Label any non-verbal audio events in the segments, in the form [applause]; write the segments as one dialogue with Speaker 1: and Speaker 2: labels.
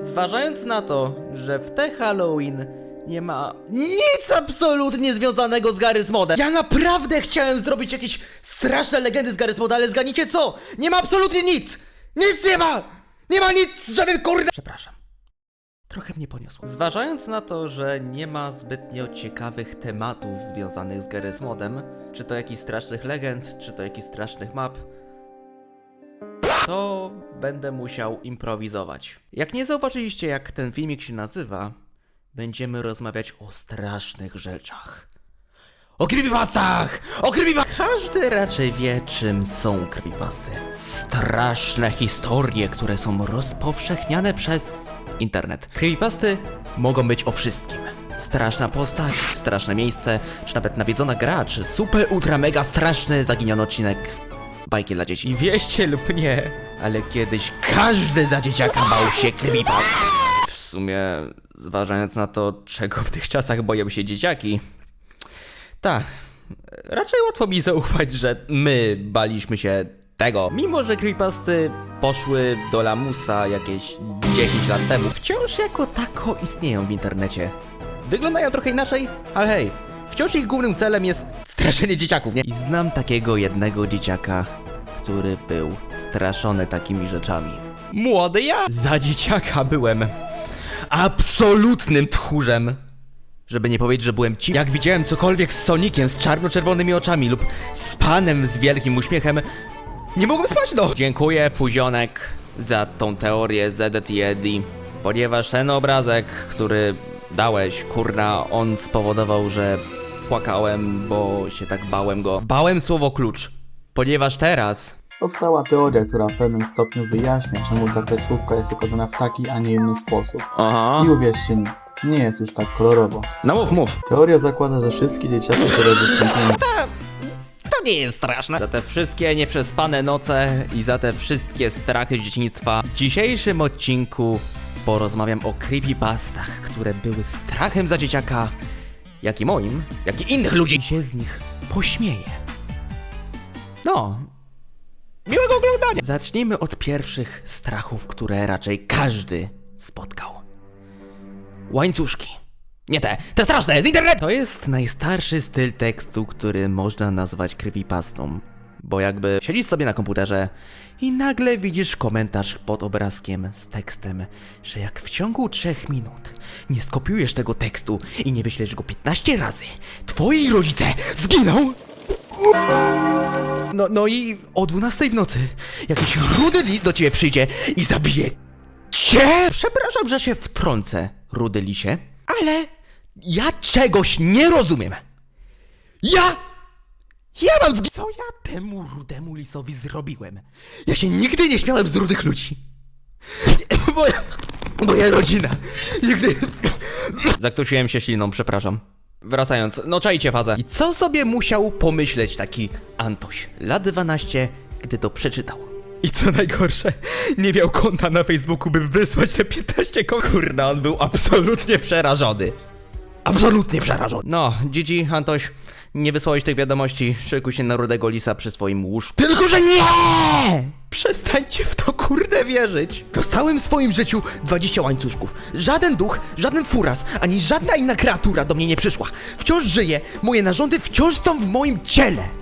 Speaker 1: Zważając na to, że w te Halloween nie ma nic absolutnie związanego z Garry's Modem. Ja naprawdę chciałem zrobić jakieś straszne legendy z Moda, ale zganicie co? Nie ma absolutnie nic! Nic nie ma! Nie ma nic, żebym kurde... Przepraszam. Trochę mnie poniosło. Zważając na to, że nie ma zbytnio ciekawych tematów związanych z Garry's Modem, czy to jakichś strasznych legend, czy to jakichś strasznych map, to będę musiał improwizować. Jak nie zauważyliście, jak ten filmik się nazywa, będziemy rozmawiać o strasznych rzeczach. O creepypastach! O creepypastach! Każdy raczej wie, czym są creepypasty. Straszne historie, które są rozpowszechniane przez internet. Creepypasty mogą być o wszystkim. Straszna postać, straszne miejsce, czy nawet nawiedzona gra, czy super ultra mega straszny zaginiony odcinek bajki dla dzieci. I wieście lub nie, ale kiedyś każdy za dzieciaka bał się creepypast. W sumie, zważając na to, czego w tych czasach boją się dzieciaki, tak, raczej łatwo mi zaufać, że my baliśmy się tego. Mimo, że creepypasty poszły do lamusa jakieś 10 lat temu, wciąż jako tako istnieją w internecie. Wyglądają trochę inaczej, ale hej, wciąż ich głównym celem jest straszenie dzieciaków, nie? I znam takiego jednego dzieciaka, który był straszony takimi rzeczami. Młody ja! Za dzieciaka byłem absolutnym tchórzem. Żeby nie powiedzieć, że byłem ci. Jak widziałem cokolwiek z Sonikiem z czarno-czerwonymi oczami lub z panem z wielkim uśmiechem, nie mogłem spać, no! Dziękuję, Fuzionek, za tą teorię ZD i Eddie, ponieważ ten obrazek, który dałeś, kurna, on spowodował, że płakałem, bo się tak bałem go. Bałem słowo klucz, ponieważ teraz
Speaker 2: Powstała teoria, która w pewnym stopniu wyjaśnia, czemu ta kresówka jest ukazana w taki, a nie inny sposób.
Speaker 1: Aha.
Speaker 2: I uwierzcie mi, nie jest już tak kolorowo.
Speaker 1: No mów, mów.
Speaker 2: Teoria zakłada, że wszystkie dzieciaki, które występują [laughs]
Speaker 1: To nie jest straszne. Za te wszystkie nieprzespane noce i za te wszystkie strachy z dzieciństwa w dzisiejszym odcinku porozmawiam o creepypastach, które były strachem za dzieciaka, jak i moim, jak i innych ludzi. Się z nich pośmieje. No. Miłego oglądania! Zacznijmy od pierwszych strachów, które raczej każdy spotkał. Łańcuszki. Nie te, te straszne, z internetu! To jest najstarszy styl tekstu, który można nazwać creepypastą. Bo jakby siedzisz sobie na komputerze i nagle widzisz komentarz pod obrazkiem z tekstem, że jak w ciągu 3 minut nie skopiujesz tego tekstu i nie wyślesz go 15 razy, twoi rodzice zginą! No, no i o 12 w nocy jakiś rudy list do ciebie przyjdzie i zabije cię! Przepraszam, że się wtrącę, rudy lisie, ale ja czegoś nie rozumiem. Ja... Ja mam zgi... Co ja temu rudemu lisowi zrobiłem? Ja się nigdy nie śmiałem z rudych ludzi. [laughs] Moja... Moja rodzina nigdy... Zaktusiłem się śliną, przepraszam. Wracając, no czajcie fazę. I co sobie musiał pomyśleć taki Antoś, lat 12, gdy to przeczytał? I co najgorsze, nie miał konta na Facebooku, by wysłać te 15 kon... Kurna, on był absolutnie przerażony. Absolutnie przerażony. No, Gigi, Antoś, nie wysłałeś tych wiadomości, szykuj się na rudego lisa przy swoim łóżku. Tylko, że nie! Przestańcie w to kurde wierzyć. Dostałem w swoim życiu 20 łańcuszków. Żaden duch, żaden furas, ani żadna inna kreatura do mnie nie przyszła. Wciąż żyję, moje narządy wciąż są w moim ciele.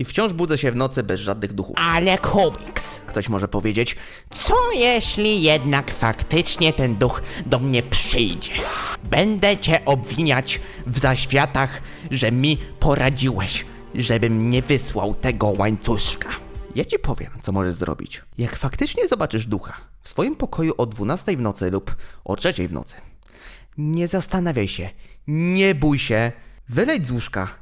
Speaker 1: I wciąż budzę się w nocy bez żadnych duchów.
Speaker 3: Ale komiks.
Speaker 1: Ktoś może powiedzieć,
Speaker 3: Co jeśli jednak faktycznie ten duch do mnie przyjdzie? Będę cię obwiniać w zaświatach, że mi poradziłeś, żebym nie wysłał tego łańcuszka.
Speaker 1: Ja ci powiem, co możesz zrobić. Jak faktycznie zobaczysz ducha w swoim pokoju o 12 w nocy lub o 3 w nocy, nie zastanawiaj się, nie bój się, wyleć z łóżka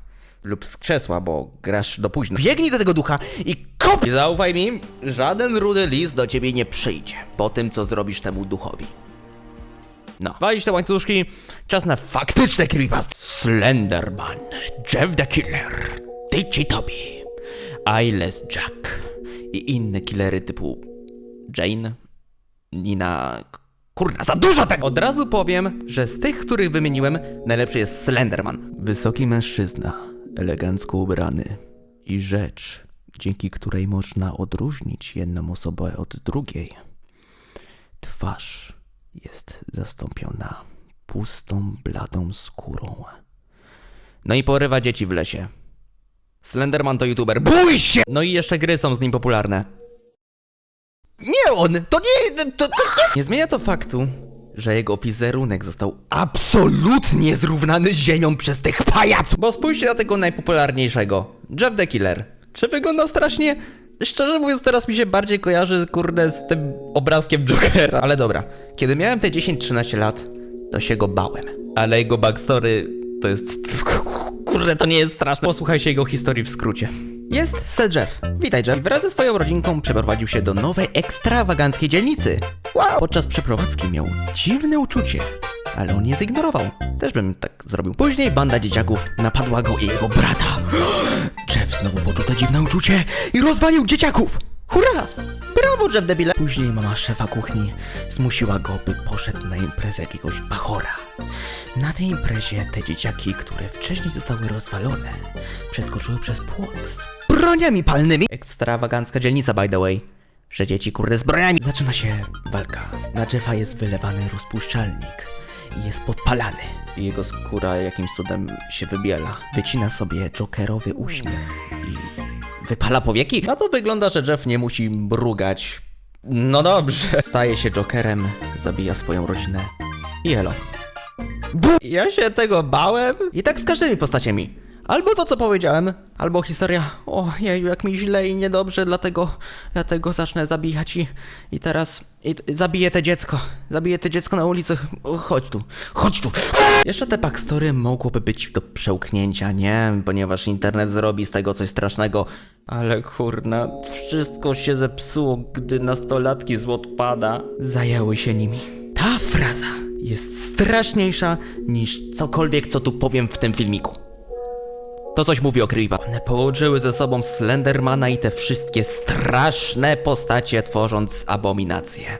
Speaker 1: lub z krzesła, bo grasz do późna. Biegnij do tego ducha i kop! I zaufaj mi, żaden rudy list do ciebie nie przyjdzie po tym, co zrobisz temu duchowi. No, walić te łańcuszki, czas na faktyczne creepypasty. Slenderman, Jeff the Killer, Ditchy Toby, Eyeless Jack i inne killery typu Jane, Nina... Kurna, za dużo tego! Od razu powiem, że z tych, których wymieniłem, najlepszy jest Slenderman. Wysoki mężczyzna, elegancko ubrany i rzecz, dzięki której można odróżnić jedną osobę od drugiej. Twarz jest zastąpiona pustą, bladą skórą. No i porywa dzieci w lesie. Slenderman to youtuber. Bój się! No i jeszcze gry są z nim popularne. Nie on! To nie... To, to nie... nie zmienia to faktu, że jego wizerunek został absolutnie zrównany z ziemią przez tych pajaców. Bo spójrzcie na tego najpopularniejszego. Jeff the Killer. Czy wygląda strasznie? Szczerze mówiąc, teraz mi się bardziej kojarzy, kurde, z tym obrazkiem Jokera. Ale dobra, kiedy miałem te 10-13 lat, to się go bałem. Ale jego backstory to jest... Kurde, to nie jest straszne. Posłuchajcie jego historii w skrócie. Jest Seth Jeff. Witaj Jeff. Wraz ze swoją rodzinką przeprowadził się do nowej, ekstrawaganckiej dzielnicy. Wow! Podczas przeprowadzki miał dziwne uczucie, ale on je zignorował. Też bym tak zrobił. Później banda dzieciaków napadła go i jego brata. [gasps] Jeff znowu poczuł to dziwne uczucie i rozwalił dzieciaków. Hurra! Brawo, Jeff debile! Później mama szefa kuchni zmusiła go, by poszedł na imprezę jakiegoś bachora. Na tej imprezie te dzieciaki, które wcześniej zostały rozwalone, przeskoczyły przez płot z broniami palnymi. Ekstrawagancka dzielnica, by the way. Że dzieci kurde z broniami. Zaczyna się walka. Na Jeffa jest wylewany rozpuszczalnik i jest podpalany. Jego skóra jakimś cudem się wybiela. Wycina sobie jokerowy uśmiech i wypala powieki. Na to wygląda, że Jeff nie musi mrugać. No dobrze. Staje się jokerem, zabija swoją rodzinę i elo. Bu! Ja się tego bałem. I tak z każdymi postaciami. Albo to, co powiedziałem, albo historia, o jeju, jak mi źle i niedobrze, dlatego, dlatego zacznę zabijać i, i teraz i, i zabiję te dziecko, zabiję te dziecko na ulicy, chodź tu, chodź tu. Jeszcze te backstory mogłoby być do przełknięcia, nie? Ponieważ internet zrobi z tego coś strasznego, ale kurna, wszystko się zepsuło, gdy nastolatki z odpada zajęły się nimi. Ta fraza jest straszniejsza niż cokolwiek, co tu powiem w tym filmiku. To coś mówi o Creepa. One połączyły ze sobą Slendermana i te wszystkie straszne postacie, tworząc abominację.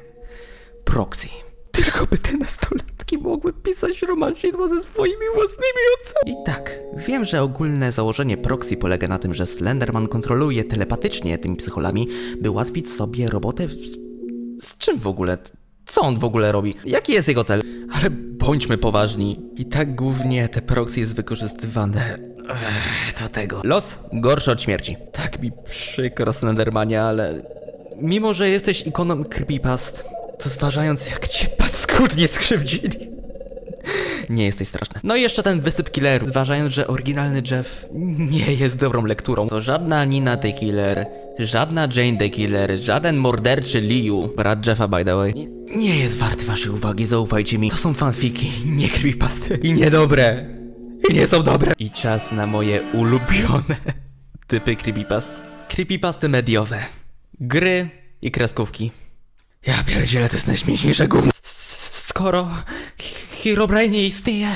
Speaker 1: Proxy. Tylko by te nastolatki mogły pisać romansidła ze swoimi własnymi ocami. I tak, wiem, że ogólne założenie Proxy polega na tym, że Slenderman kontroluje telepatycznie tymi psycholami, by ułatwić sobie robotę z, z czym w ogóle? Co on w ogóle robi? Jaki jest jego cel? Ale bądźmy poważni. I tak głównie te proxy jest wykorzystywane Ech, do tego. Los gorszy od śmierci. Tak mi przykro, Slendermanie, ale mimo, że jesteś ikoną creepypast, to zważając jak cię paskudnie skrzywdzili, nie jesteś straszny. No i jeszcze ten wysyp killerów. Zważając, że oryginalny Jeff nie jest dobrą lekturą, to żadna Nina the Killer, żadna Jane the Killer, żaden morderczy Liu, brat Jeffa by the way, nie, jest warty waszej uwagi, zaufajcie mi. To są fanfiki, nie creepypasty. I niedobre. I nie są dobre. I czas na moje ulubione typy creepypast. Creepypasty mediowe. Gry i kreskówki. Ja pierdzielę, to jest najśmieszniejsze gówno. Skoro Herobrine nie istnieje,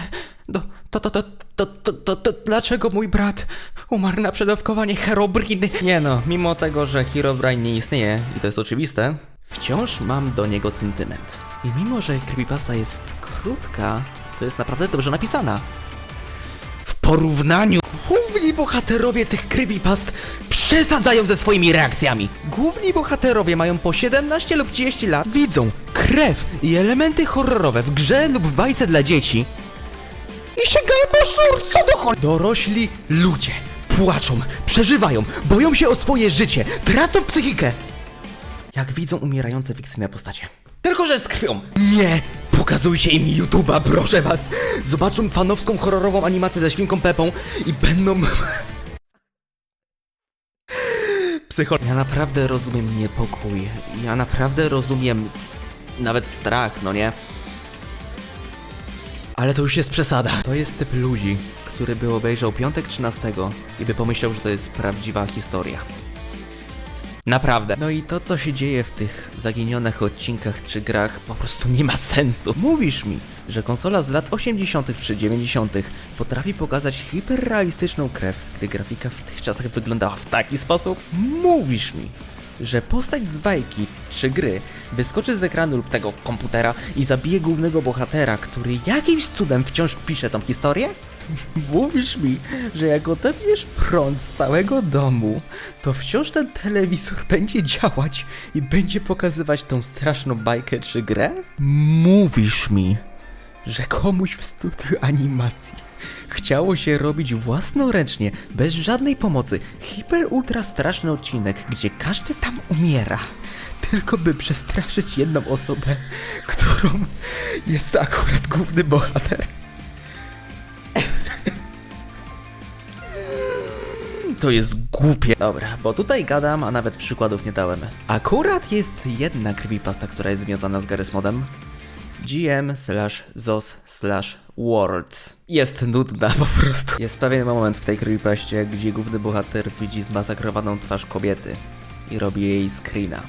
Speaker 1: to, to, to, to, to, to, to, to dlaczego mój brat umarł na przedawkowanie Herobriny? Nie no, mimo tego, że Herobrine nie istnieje, i to jest oczywiste, wciąż mam do niego sentyment. I mimo, że creepypasta jest krótka, to jest naprawdę dobrze napisana. W porównaniu główni bohaterowie tych creepypast przesadzają ze swoimi reakcjami. Główni bohaterowie mają po 17 lub 30 lat, widzą krew i elementy horrorowe w grze lub w bajce dla dzieci sznur, co do chol... Dorośli ludzie płaczą, przeżywają, boją się o swoje życie, tracą psychikę. Jak widzą umierające fikcyjne postacie. Tylko, że z krwią. Nie! Pokazujcie im YouTube'a, proszę was! Zobaczą fanowską horrorową animację ze świnką Pepą i będą... [laughs] Psycho... Ja naprawdę rozumiem niepokój. Ja naprawdę rozumiem nawet strach, no nie? Ale to już jest przesada. To jest typ ludzi, który by obejrzał piątek 13 i by pomyślał, że to jest prawdziwa historia. Naprawdę. No i to, co się dzieje w tych zaginionych odcinkach czy grach, po prostu nie ma sensu. Mówisz mi, że konsola z lat 80. czy 90. potrafi pokazać hiperrealistyczną krew, gdy grafika w tych czasach wyglądała w taki sposób? Mówisz mi, że postać z bajki czy gry wyskoczy z ekranu lub tego komputera i zabije głównego bohatera, który jakimś cudem wciąż pisze tą historię? [laughs] Mówisz mi, że jak odepniesz prąd z całego domu, to wciąż ten telewizor [laughs] będzie działać i będzie pokazywać tą straszną bajkę czy grę? Mówisz mi, że komuś w studiu animacji chciało się robić własnoręcznie, bez żadnej pomocy, hiper ultra straszny odcinek, gdzie każdy tam umiera, tylko by przestraszyć jedną osobę, którą jest akurat główny bohater. To jest głupie. Dobra, bo tutaj gadam, a nawet przykładów nie dałem. Akurat jest jedna creepypasta, która jest związana z Garry's Modem. GM slash ZOS slash Worlds. Jest nudna po prostu. Jest pewien moment w tej creepypaście, gdzie główny bohater widzi zmasakrowaną twarz kobiety i robi jej screena.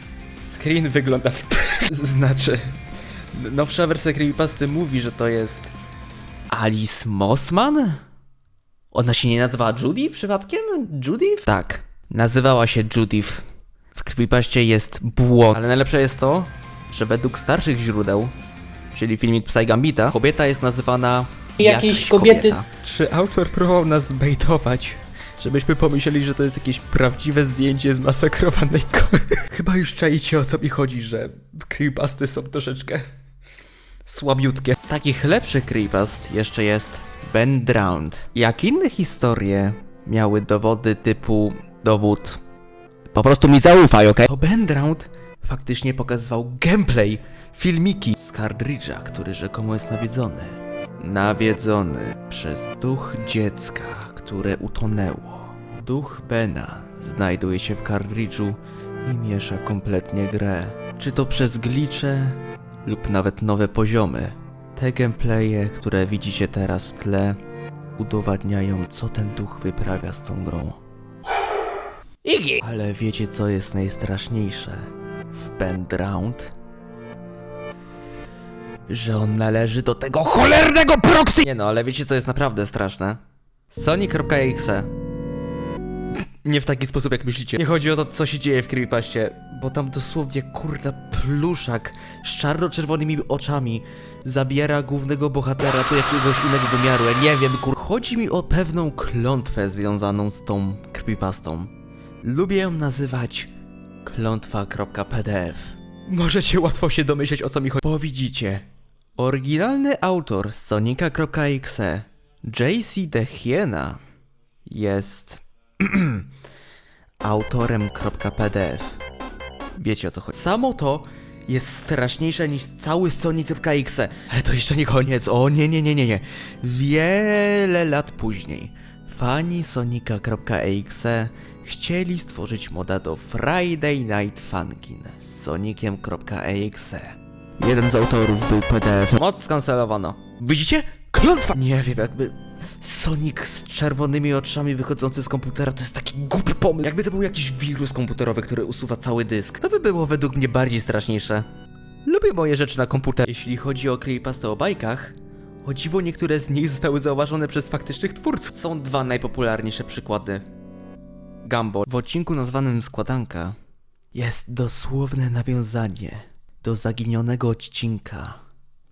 Speaker 1: Screen wygląda w... [laughs] znaczy... Nowsza wersja creepypasty mówi, że to jest... Alice Mossman? Ona się nie nazywała Judy przypadkiem? Judy? Tak. Nazywała się Judith. W creepypaście jest błąd. Ale najlepsze jest to, że według starszych źródeł, czyli filmik Psy Gambita, kobieta jest nazywana
Speaker 4: Jakieś
Speaker 1: jakaś
Speaker 4: kobiety-
Speaker 1: Kobieta. Czy autor próbował nas zbejtować? Żebyśmy pomyśleli, że to jest jakieś prawdziwe zdjęcie zmasakrowanej ko... [laughs] Chyba już czaicie o co mi chodzi, że creepypasty są troszeczkę słabiutkie. Z takich lepszych creepypast jeszcze jest Ben Drowned. Jak inne historie miały dowody typu dowód po prostu mi zaufaj, okej? To Ben Drowned faktycznie pokazywał gameplay, filmiki z Cardridge'a, który rzekomo jest nawiedzony. Nawiedzony przez duch dziecka, które utonęło. Duch Bena znajduje się w Cardridge'u i miesza kompletnie grę. Czy to przez glicze, lub nawet nowe poziomy. Te gameplaye, które widzicie teraz w tle, udowadniają, co ten duch wyprawia z tą grą. Ale wiecie, co jest najstraszniejsze w Ben Drowned? Że on należy do tego cholernego proxy! Nie no, ale wiecie, co jest naprawdę straszne? Sony.exe nie w taki sposób, jak myślicie. Nie chodzi o to, co się dzieje w creepypaście, bo tam dosłownie, kurda, pluszak z czarno-czerwonymi oczami zabiera głównego bohatera do jakiegoś innego wymiaru. Ja nie wiem, kur... Chodzi mi o pewną klątwę związaną z tą creepypastą. Lubię ją nazywać klątwa.pdf. Możecie łatwo się domyśleć, o co mi chodzi. Bo widzicie, oryginalny autor Sonika.exe, JC The Hiena, jest [clears throat] autorem.pdf. Wiecie o co chodzi. Samo to jest straszniejsze niż cały Sonic.exe. Ale to jeszcze nie koniec. O nie, nie, nie, nie, nie. Wiele lat później fani Sonika.exe chcieli stworzyć moda do Friday Night Funkin' z Soniciem.exe. Jeden z autorów był PDF. Moc skancelowano. Widzicie? Klątwa! Nie wiem, jakby Sonic z czerwonymi oczami wychodzący z komputera to jest taki głupi pomysł. Jakby to był jakiś wirus komputerowy, który usuwa cały dysk. To by było według mnie bardziej straszniejsze. Lubię moje rzeczy na komputer. Jeśli chodzi o creepypastę o bajkach, o dziwo niektóre z nich zostały zauważone przez faktycznych twórców. Są dwa najpopularniejsze przykłady. Gumball. W odcinku nazwanym Składanka jest dosłowne nawiązanie do zaginionego odcinka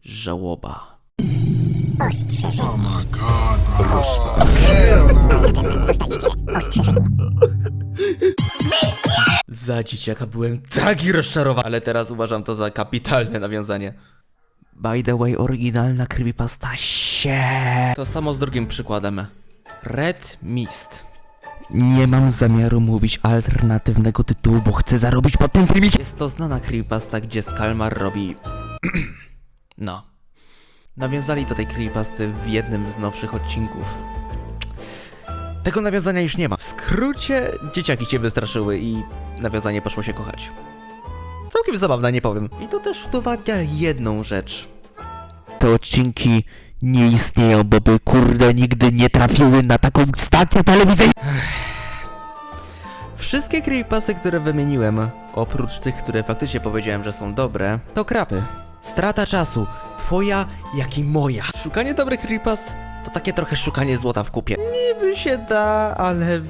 Speaker 1: Żałoba. Za dzieciaka byłem taki rozczarowany, ale teraz uważam to za kapitalne nawiązanie. By the way, oryginalna creepypasta się. To samo z drugim przykładem. Red Mist. Nie mam zamiaru mówić alternatywnego tytułu, bo chcę zarobić po tym filmikiem. Jest to znana creepypasta, gdzie Skalmar robi... [clears throat] no. Nawiązali do tej creepypasty w jednym z nowszych odcinków. Tego nawiązania już nie ma. W skrócie, dzieciaki cię wystraszyły i nawiązanie poszło się kochać. Całkiem zabawne, nie powiem. I to też udowadnia jedną rzecz. Te odcinki nie istnieją, bo by kurde nigdy nie trafiły na taką stację telewizyjną. Wszystkie creepypasty, które wymieniłem, oprócz tych, które faktycznie powiedziałem, że są dobre, to krapy. Strata czasu, twoja, jak i moja. Szukanie dobrych creepypast to takie trochę szukanie złota w kupie. Niby się da, ale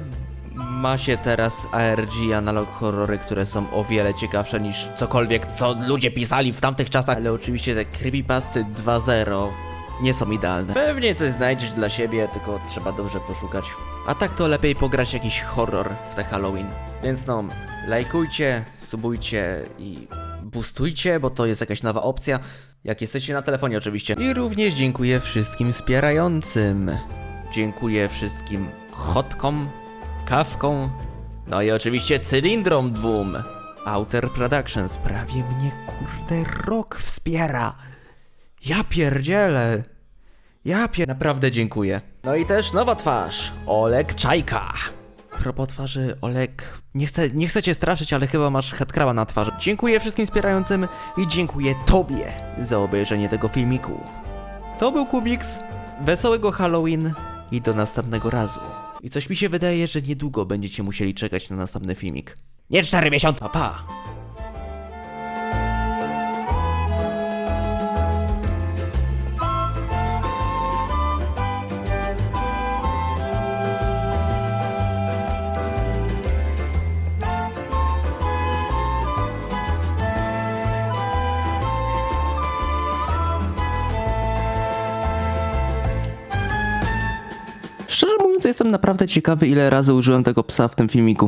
Speaker 1: ma się teraz ARG analog horrory, które są o wiele ciekawsze niż cokolwiek, co ludzie pisali w tamtych czasach. Ale oczywiście te creepypasty 2.0 nie są idealne. Pewnie coś znajdziesz dla siebie, tylko trzeba dobrze poszukać. A tak to lepiej pograć jakiś horror w te Halloween. Więc no, lajkujcie, subujcie i boostujcie, bo to jest jakaś nowa opcja. Jak jesteście na telefonie oczywiście. I również dziękuję wszystkim wspierającym. Dziękuję wszystkim chotkom, kawką, no i oczywiście cylindrom dwóm. Outer Productions prawie mnie kurde rok wspiera. Ja pierdzielę. Ja pier... Naprawdę dziękuję. No i też nowa twarz. Olek Czajka. Propos twarzy, Olek, nie chcę, nie chcę cię straszyć, ale chyba masz headcraba na twarzy. Dziękuję wszystkim wspierającym i dziękuję tobie za obejrzenie tego filmiku. To był Kubiks, wesołego Halloween i do następnego razu. I coś mi się wydaje, że niedługo będziecie musieli czekać na następny filmik. Nie cztery miesiące, pa! pa. Jestem naprawdę ciekawy, ile razy użyłem tego psa w tym filmiku.